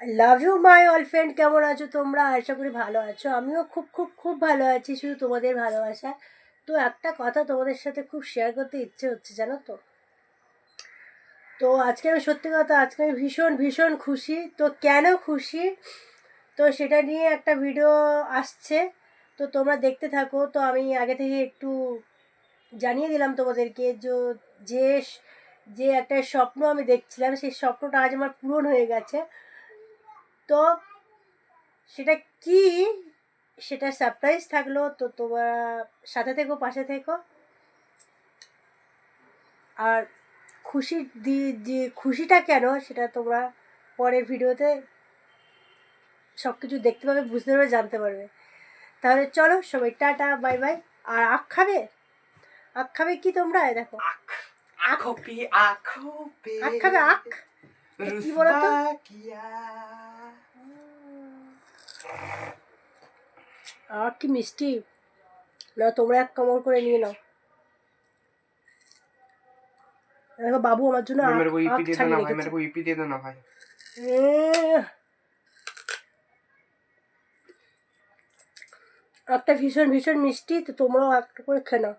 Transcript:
Love you my all friend কেমন আছো তোমরা? আশা করি ভালো আছো। আমিও খুব খুব খুব ভালো আছি, শুধু তোমাদের ভালোবাসা তো একটা কথা তোমাদের সাথে খুব শেয়ার করতে ইচ্ছে হচ্ছে, জানো তো? তো আজকে আমি সত্যি কথা, আজকে আমি ভীষণ ভীষণ খুশি। তো কেন খুশি? তো সেটা নিয়ে একটা ভিডিও আসছে। তো তোমরা দেখতে থাকো। তো আমি আগে থেকে একটু জানিয়ে দিলাম তোমাদেরকে যে যে যে একটা স্বপ্ন আমি দেখছিলাম, সেই স্বপ্নটা আজ আমার পূরণ হয়ে গেছে। তো সেটা কি? সেটা সারপ্রাইজ থাকল তো তোমরা সাথে থেকো পাশে থেকো। আর খুশি দি যে খুশিটা কেন সেটা তোমরা পরের ভিডিওতে সব কিছু দেখতে পাবে বুঝতে পারবে জানতে পারবে। তাহলে চলো সবাই টাটা বাই বাই। আর আখ খাবে? আখ খাবে কি তোমরা? দেখো। আখ আখো খাবে আখ? কি বলো তো? রুসবাকিয়া। আর কি মিষ্টি? না তোমরা এক কামড় করে নিয়ে নাও। দেখো বাবু আমার জন্য দিয়ে দাও ভাই দিয়ে দাও না ভাই। একটা ভীষণ ভীষণ মিষ্টি তো তোমরাও একটা করে খেয়ে নাও।